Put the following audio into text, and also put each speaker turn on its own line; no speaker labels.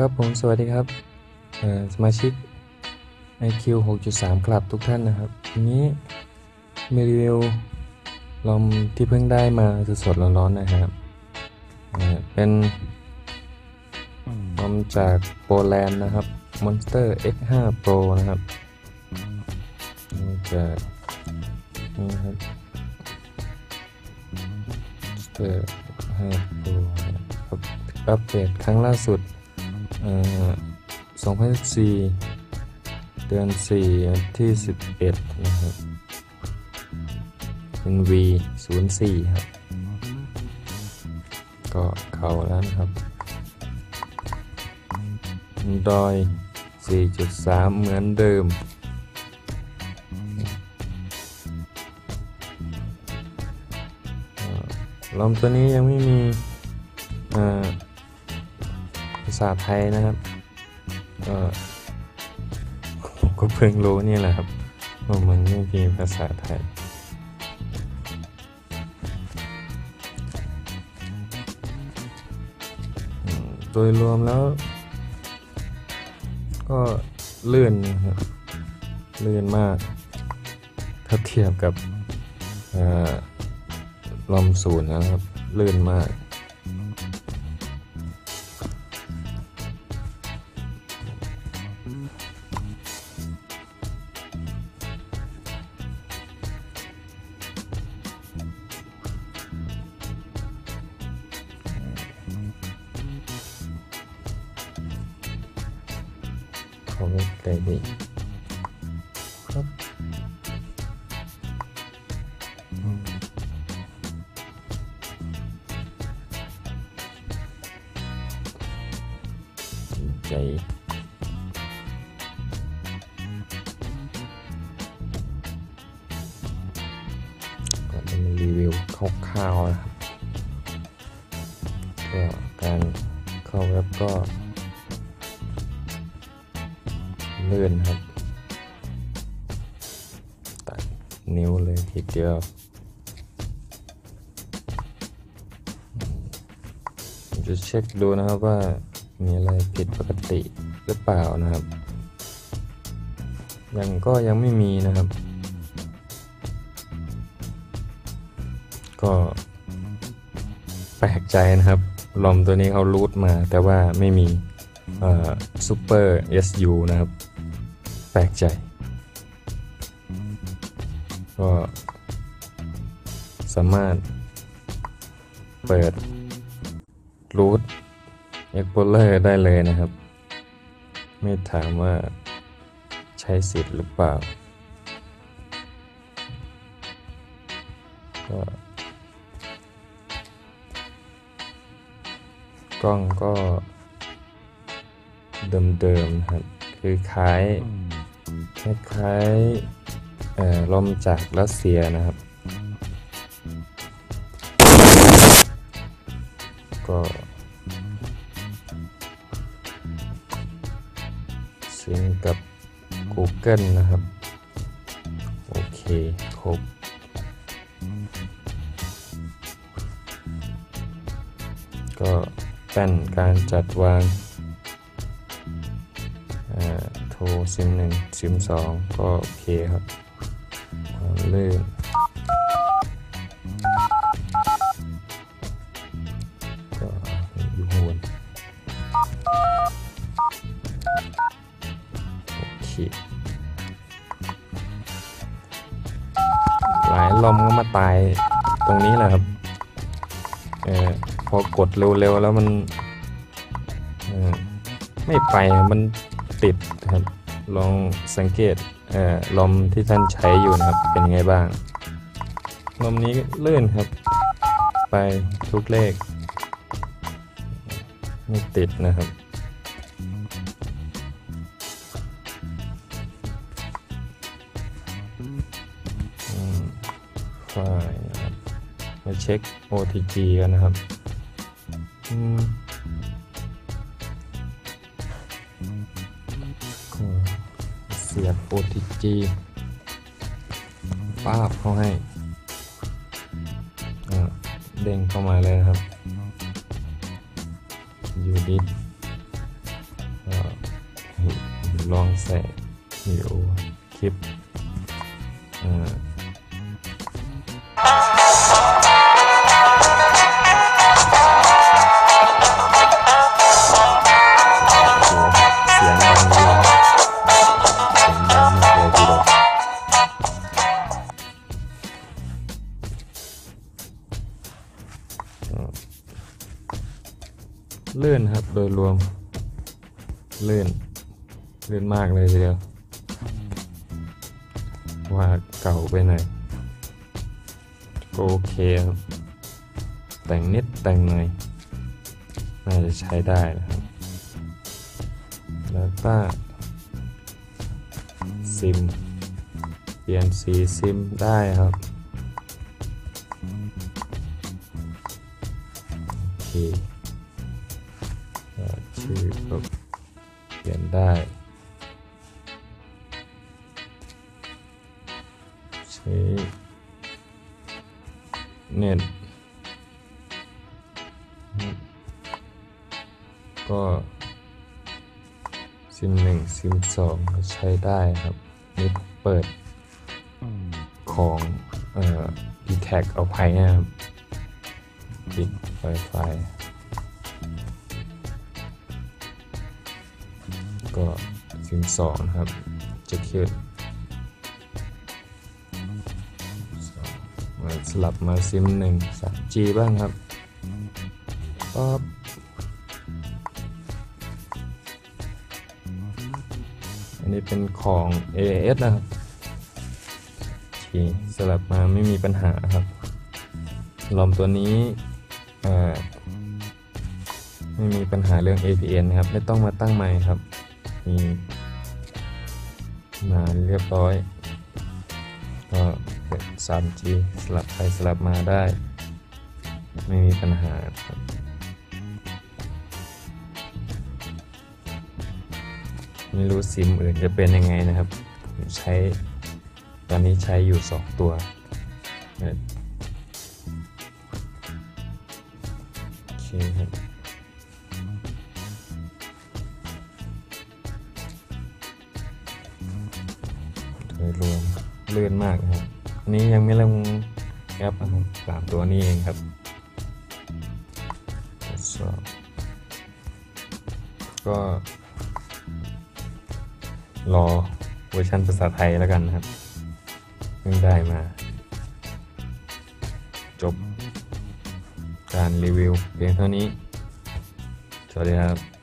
ครับผมสวัสดีครับสมาชิก IQ 6.3ครับทุกท่านนะครับวันนี้มีรีวิวลมที่เพิ่งได้มาสดๆร้อนๆนะครับเป็นลมจากโปแลนด์นะครับ Monster X5 Pro นะครับนี่จากนี่นะครับ Monster X5 Pro ครับอัปเดตครั้งล่าสุด 2014 เดือน 4 วันที่ 11 นะครับ เป็น V 0 4ครับ ก็เข้าแล้วนะครับ ดอย 4.3 เหมือนเดิมเอ่อลมตัวนี้ยังไม่มีอ่า ษาไทยนะครับก็ผมก็เพิ่งรู้นี่แหละครับว่ามันไม่มีภาษาไทยโดยรวมแล้ว ก็เลื่อนนะครับเลื่อนมาก ถ้าเทียบกับเอ่อลมศูนย์นะครับเลื่อนมาก เขาไม่ได้ดีครับอืมใจก็จะมารีวิวคร่าวๆนะครับก็การเข้าเว็บก็ เลื่อนครับ ตัดนิ้วเลยทีเดียวอืมผมจะเช็คดูนะครับว่ามีอะไรผิดปกติหรือเปล่านะครับ ยังก็ยังไม่มีนะครับ ก็แปลกใจนะครับ ลอมตัวนี้เขารูทมาแต่ว่าไม่มีซูเปอร์ SU นะครับ ปลกใจ ก็สามารถเปิดรูท Explorer ได้เลยนะครับ ไม่ถามว่าใช้สิทธิ์หรือเปล่า ก็กล้องก็เดิมๆนะครับ คือคล้าย คล้ายๆลมจากรัสเซียนะครับ ก็ซิงกับ Google นะครับ โอเค ครบก็แป้นการจัดวาง โทรซิมหนึ่งซิมสองก็โอเคครับความลื่อนก็อยู่ข้างบนโอเคหลายลมก็มาตายตรงนี้แหละครับเออพอกดเร็วๆแล้วมันไม่ไปมัน ติดครับ ลองสังเกตเอ่อลมที่ท่านใช้อยู่นะครับ เป็นยังไงบ้าง ลมนี้ลื่นครับ ไปทุกเลข ไม่ติดนะครับไฟล์นะครับ มาเช็ค OTG กันนะครับ สียบ OTG ป้าบเข้าให้เด้งเข้ามาเลยนะครับยูดิสลองใส่วิดีโอคลิปอ่า ลื่นครับ โดยรวมลื่นลื่นมากเลยทีเดียว ว่าเก่าไปหน่อยก็โอเคครับแต่งนิดแต่งหน่อย น่าจะใช้ได้นะครับ แล้วก็ซิม เปลี่ยนสีซิมได้ครับ โอเค เน็ตก็ซิมหนึ่งซิมสองใช้ได้ครับ นี่เปิดของเอ่อ d t a c เอาไปนะครับปิด Wi-Fi ก็ซิมสองครับจะขึ้น มาสลับมาซิมหนึ่ง 3G บ้างครับป๊อบอันนี้เป็นของ AS นะครับทีสลับมาไม่มีปัญหาครับ ลอมตัวนี้ไม่มีปัญหาเรื่อง APN นะครับ ไม่ต้องมาตั้งใหม่ครับมีมาเรียบร้อยก็ เป็น 3G สลับไปสลับมาได้ ไม่มีปัญหาครับไม่รู้ซิมอื่นจะเป็นยังไงนะครับผมใช้ ตอนนี้ใช้อยู่ 2 ตัวเออโอเคครับโดยรวมลื่นมากนะครับ นี้ยังไม่ลงอะครับสามตัวนี้เองครับสอบก็รอเวอร์ชันภาษาไทยแล้วกันนะครับเพิ่งได้มา จบการรีวิวเพียงเท่านี้ สวัสดีครับ